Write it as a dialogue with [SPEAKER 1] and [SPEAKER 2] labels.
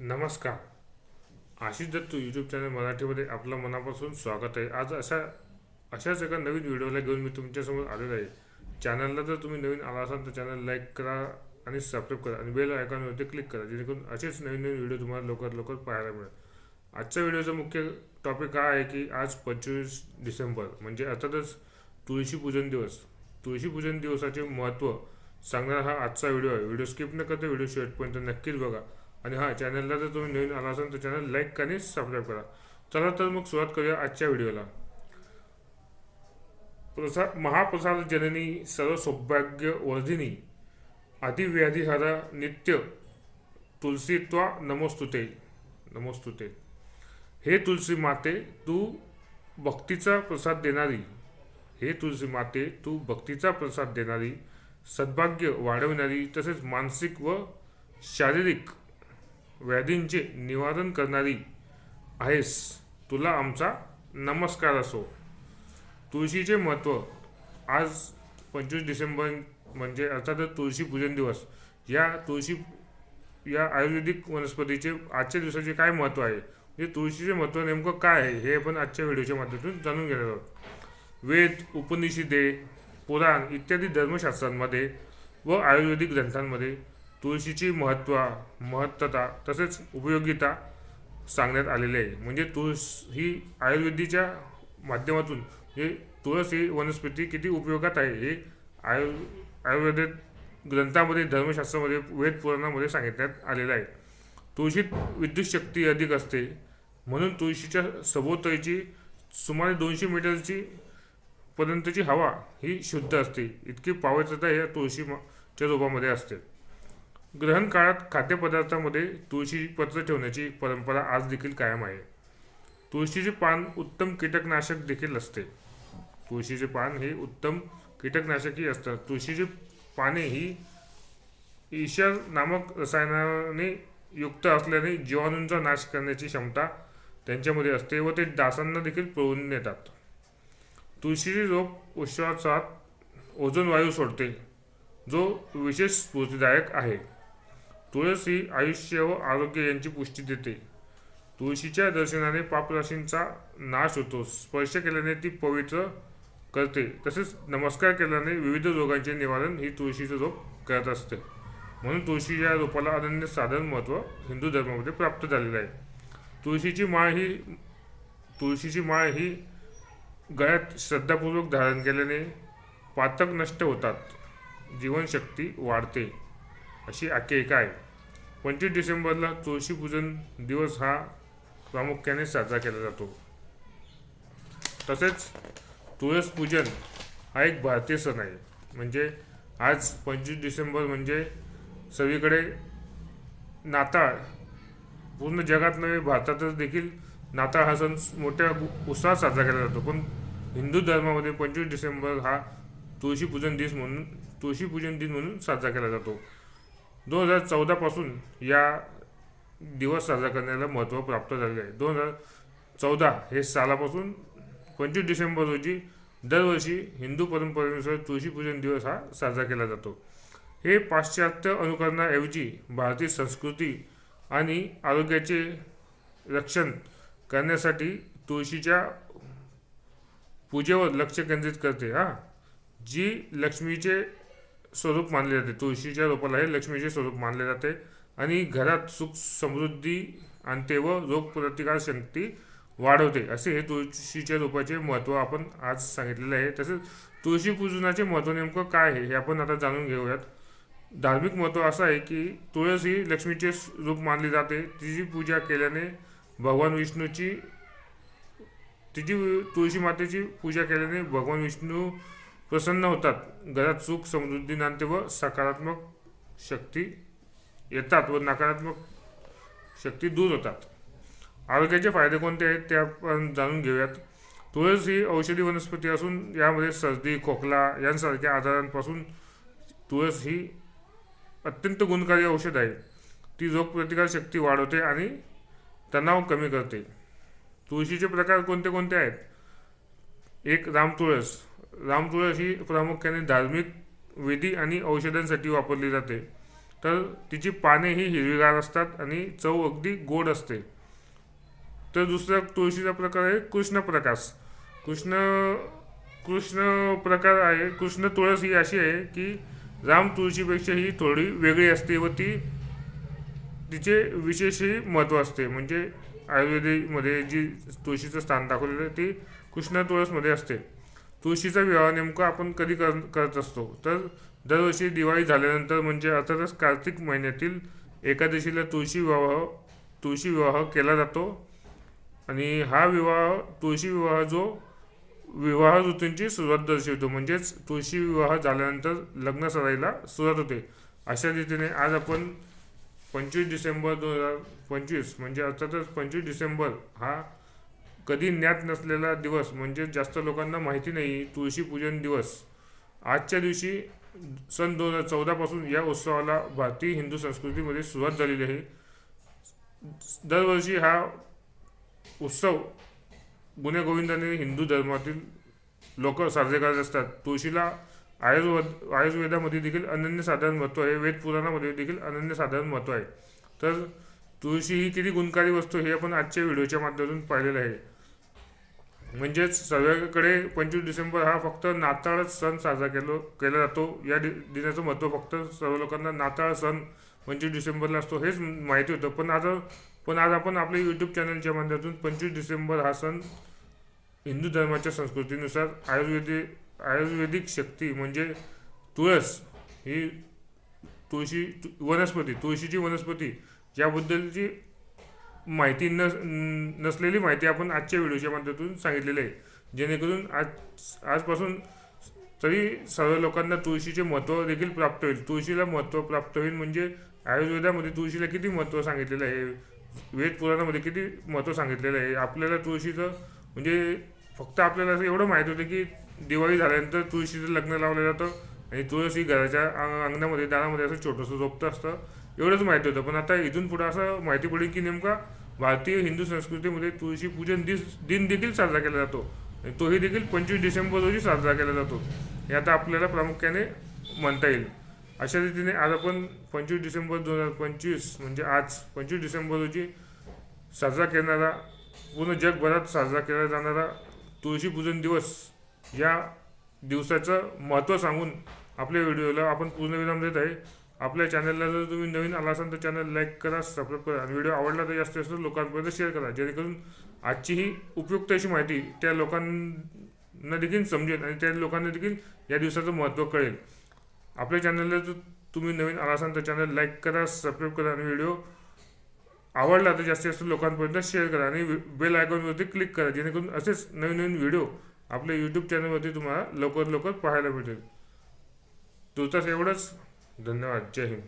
[SPEAKER 1] नमस्कार. Ashish Dattu YouTube channel मराठीमध्ये आपलं मनापासून स्वागत आहे. आज अशा अशाच एका नवीन व्हिडिओला घेऊन मी तुमच्यासमोर आलेलो आहे. चॅनलला जर तुम्ही नवीन आला असाल तर चॅनल लाईक करा आणि सबस्क्राईब करा आणि बेल आयकॉनवरती क्लिक करा जेणेकरून असेच नवीन नवीन व्हिडिओ तुम्हाला लवकर लवकर पाहायला मिळेल. आजच्या व्हिडिओचा मुख्य टॉपिक हा आहे की आज पंचवीस डिसेंबर म्हणजे अर्थातच तुळशीपूजन दिवस. तुळशीपूजन दिवसाचे महत्त्व सांगणारा हा आजचा व्हिडिओ आहे. व्हिडिओ स्किप न करता व्हिडिओ शेवटपर्यंत नक्कीच बघा. आणि हा चॅनलला जर तुम्ही नवीन आला असाल तर चॅनल लाईक आणि सबस्क्राईब करा. चला तर मग सुरुवात करूया आजच्या व्हिडिओला. प्रसाद महाप्रसाद जननी सर्व सौभाग्य वर्धिनी आदिव्याधिहरा नित्य तुलसीत्वा नमोस्तुते नमोस्तुते. हे तुलसी माते तू भक्तीचा प्रसाद देणारी. हे तुलसी माते तू भक्तीचा प्रसाद देणारी. सद्भाग्य वाढवणारी तसेच मानसिक व शारीरिक व्याधींचे निवारण करणारी आहेस. तुला आमचा नमस्कार असो. तुळशीचे महत्त्व आज पंचवीस डिसेंबर म्हणजे अर्थातच तुळशी पूजन दिवस. या तुळशी या आयुर्वेदिक वनस्पतीचे आजच्या दिवसाचे काय महत्त्व आहे? म्हणजे तुळशीचे महत्त्व नेमकं काय आहे? हे आपण आजच्या व्हिडिओच्या माध्यमातून जाणून घेणार आहोत. वेद उपनिषदे पुराण इत्यादी धर्मशास्त्रांमध्ये व आयुर्वेदिक ग्रंथांमध्ये तुळशीची महत्त्व महत्तता तसेच उपयोगिता सांगण्यात आलेली आहे. म्हणजे तुळस ही आयुर्वेदीच्या माध्यमातून हे तुळस ही वनस्पती किती उपयोगात आहे हे आयु आयुर्वेदिक ग्रंथामध्ये धर्मशास्त्रामध्ये वेद पुराणामध्ये सांगितण्यात आलेलं आहे. तुळशीत विद्युत शक्ती अधिक असते. म्हणून तुळशीच्या सभोवतालची सुमारे दोनशे मीटरची पर्यंतची हवा ही शुद्ध असते. इतकी पावित्रता या तुळशीच्या रूपामध्ये असते. ग्रहण काळात खाद्यपदार्थामध्ये तुळशीची पत्र ठेवण्याची परंपरा आज देखील कायम आहे. तुळशीचे पान उत्तम कीटकनाशक देखील असते. तुळशीचे पान हे उत्तम कीटकनाशकही असतात. तुळशीची पाने ही ईशर नामक रसायनाने युक्त असल्याने जीवाणूंचा नाश करण्याची क्षमता त्यांच्यामध्ये असते व ते डासांना देखील पळवून नेतात. तुळशीचे रोप उश्वासात ओझोन वायू सोडते जो विशेष स्फूर्तीदायक आहे. तुळस ही आयुष्य व आरोग्य यांची पुष्टी देते. तुळशीच्या दर्शनाने पापराशींचा नाश होतो. स्पर्श केल्याने ती पवित्र करते. तसेच नमस्कार केल्याने विविध रोगांचे निवारण ही तुळशीचं रोप करत असते. म्हणून तुळशी या रोपाला अनन्य साधारण महत्त्व हिंदू धर्मामध्ये प्राप्त झालेलं आहे. तुळशीची माळ ही तुळशीची माळ ही गळ्यात श्रद्धापूर्वक धारण केल्याने पातक नष्ट होतात. जीवनशक्ती वाढते. अशी आख्यायिका आहे. पंचवीस डिसेंबरला तुळशीपूजन दिवस हा प्रामुख्याने साजरा केला जातो. तसेच तुळस पूजन हा एक भारतीय सण आहे. म्हणजे आज पंचवीस डिसेंबर म्हणजे सगळीकडे नाताळ. पूर्ण जगात नव्हे भारतातच देखील नाताळ हा सण मोठ्या उत्साहात साजरा केला जातो. पण हिंदू धर्मामध्ये पंचवीस डिसेंबर हा तुळशीपूजन दिवस म्हणून तुळशीपूजन दिन म्हणून साजरा केला जातो. दोन हजार चौदापासून या दिवस साजरा करण्याला महत्त्व प्राप्त झालेलं आहे. दोन हजार चौदा हे सालापासून पंचवीस डिसेंबर रोजी दरवर्षी हिंदू परंपरेनुसार तुळशीपूजन दिवस हा साजरा केला जातो. हे पाश्चात्य अनुकरणाऐवजी भारतीय संस्कृती आणि आरोग्याचे रक्षण करण्यासाठी तुळशीच्या पूजेवर लक्ष केंद्रित करते. हां जी लक्ष्मीचे स्वरूप मानले जाते. तुळशीच्या रोपाला हे लक्ष्मीचे स्वरूप मानले जाते. आणि घरात सुख समृद्धी आणते व रोगप्रतिकार शक्ती वाढवते. असे हे तुळशीच्या रोपाचे महत्त्व आपण आज सांगितलेले आहे. तसेच तुळशी पूजनाचे महत्त्व नेमकं काय आहे हे आपण आता जाणून घेऊयात. धार्मिक महत्त्व असं आहे की तुळस ही लक्ष्मीचे रूप मानली जाते. तिची पूजा केल्याने भगवान विष्णूची तिची तुळशी मातेची पूजा केल्याने भगवान विष्णू प्रसन्न होतात. घरात सुख समृद्धी नांदते व सकारात्मक शक्ती येतात व नकारात्मक शक्ती दूर होतात. आरोग्याचे फायदे कोणते आहेत ते आपण जाणून घेऊयात. तुळस ही औषधी वनस्पती असून यामध्ये सर्दी खोकला यांसारख्या आजारांपासून तुळस ही अत्यंत गुणकारी औषध आहे. ती रोगप्रतिकार शक्ती वाढवते आणि तणाव कमी करते. तुळशीचे प्रकार कोणते कोणते आहेत? एक रामतुळस रामतुळस ही प्रामुख्याने धार्मिक विधी आणि औषधांसाठी वापरली जाते. तर तिची पाने ही हिरवीगार असतात आणि चव अगदी गोड असते. तर दुसरा तुळशीचा प्रकार आहे कृष्ण प्रकाश. कृष्ण कृष्ण प्रकार आहे कृष्ण तुळस ही अशी आहे की राम तुळशीपेक्षा ही थोडी वेगळी असते व ती तिचे विशेषही महत्त्व असते. म्हणजे आयुर्वेदीमध्ये जी तुळशीचं स्थान दाखवलेलं आहे ती कृष्ण तुळसमध्ये असते. तुळशीचा विवाह नेमका आपण कधी कर करत असतो? तर दरवर्षी दिवाळी झाल्यानंतर म्हणजे अर्थातच कार्तिक महिन्यातील एकादशीला तुळशी विवाह तुळशी विवाह केला जातो. आणि हा विवाह तुळशी विवाह जो विवाह ऋतूंची सुरुवात दर्शवतो. म्हणजेच तुळशी विवाह झाल्यानंतर लग्न सराईला सुरुवात होते. अशा रीतीने आज आपण पंचवीस डिसेंबर दोन हजार पंचवीस म्हणजे अर्थातच पंचवीस डिसेंबर हा कधी ज्ञात नसलेला दिवस म्हणजे जास्त लोकांना माहिती नाही तुळशी पूजन दिवस. आजच्या दिवशी सन दोन हजार चौदापासून या उत्सवाला भारतीय हिंदू संस्कृतीमध्ये सुरुवात झालेली आहे. दरवर्षी हा उत्सव गुण्यागोविंदाने हिंदू धर्मातील लोक साजरे करत असतात. तुळशीला आयुर्वेद आयुर्वेदामध्ये देखील अनन्यसाधारण महत्त्व आहे. वेदपुराणामध्ये देखील अनन्यसाधारण महत्त्व आहे. तर तुळशी ही किती गुणकारी वस्तू हे आपण आजच्या व्हिडिओच्या माध्यमातून पाहिलेलं आहे. म्हणजेच सगळ्याकडे पंचवीस डिसेंबर हा फक्त नाताळच सण साजरा केलो केला जातो. या दि दिनाचं महत्त्व फक्त सर्व लोकांना नाताळ सण पंचवीस डिसेंबरला असतो हेच माहिती होतं. पण आता पण आज आपण आपल्या यूट्यूब चॅनलच्या माध्यमातून पंचवीस डिसेंबर हा सण हिंदू धर्माच्या संस्कृतीनुसार आयुर्वेदिक आयुर्वेदिक शक्ती म्हणजे तुळस ही तुळशी तु- वनस्पती तुळशीची वनस्पती याबद्दलची माहिती नस नसलेली माहिती आपण आजच्या व्हिडिओच्या माध्यमातून सांगितलेली आहे. जेणेकरून आज आजपासून तरी सर्व लोकांना तुळशीचे महत्त्व देखील प्राप्त होईल. तुळशीला महत्त्व प्राप्त होईल म्हणजे आयुर्वेदामध्ये तुळशीला किती महत्त्व सांगितलेलं आहे? वेद पुराणामध्ये किती महत्त्व सांगितलेलं आहे? आपल्याला तुळशीचं म्हणजे फक्त आपल्याला असं एवढं माहीत होतं की दिवाळी झाल्यानंतर तुळशीचं लग्न लावलं जातं. आणि तुळस ही घराच्या अंग- अंगणामध्ये दारामध्ये असं छोटंसं झोपतं असतं एवढंच माहिती होतं. पण आता इथून पुढं असं माहिती पडेल की नेमका भारतीय हिंदू संस्कृतीमध्ये तुळशी पूजन दिस दिन देखील साजरा केला जातो. आणि तोही देखील पंचवीस डिसेंबर रोजी साजरा केला जातो. हे आता आपल्याला प्रामुख्याने म्हणता येईल. अशा रीतीने आज आपण पंचवीस डिसेंबर दोन हजार पंचवीस म्हणजे आज पंचवीस डिसेंबर रोजी साजरा करणारा पूर्ण जगभरात साजरा केला जाणारा तुळशी पूजन दिवस या दिवसाचं महत्त्व सांगून आपल्या व्हिडिओला आपण पूर्ण विराम देत आहे. आपल्या चॅनलला जर तुम्ही नवीन आला असाल तर चॅनल लाईक करा सबस्क्राईब करा आणि व्हिडिओ आवडला तर जास्तीत जास्त लोकांपर्यंत शेअर करा. जेणेकरून आजची ही उपयुक्त अशी माहिती त्या लोकांना देखील समजेल आणि त्या लोकांना देखील या दिवसाचं महत्त्व कळेल. आपल्या चॅनलला जर तुम्ही नवीन आला असाल तर चॅनल लाईक करा सबस्क्राईब करा आणि व्हिडिओ आवडला तर जास्तीत जास्त लोकांपर्यंत शेअर करा आणि बेल आयकॉनवरती क्लिक करा. जेणेकरून असेच नवीन नवीन व्हिडिओ आपल्या यूट्यूब चॅनलवरती तुम्हाला लवकर लवकर पाहायला भेटेल. तुर्तास एवढंच. धन्यवाद. जय हिंद.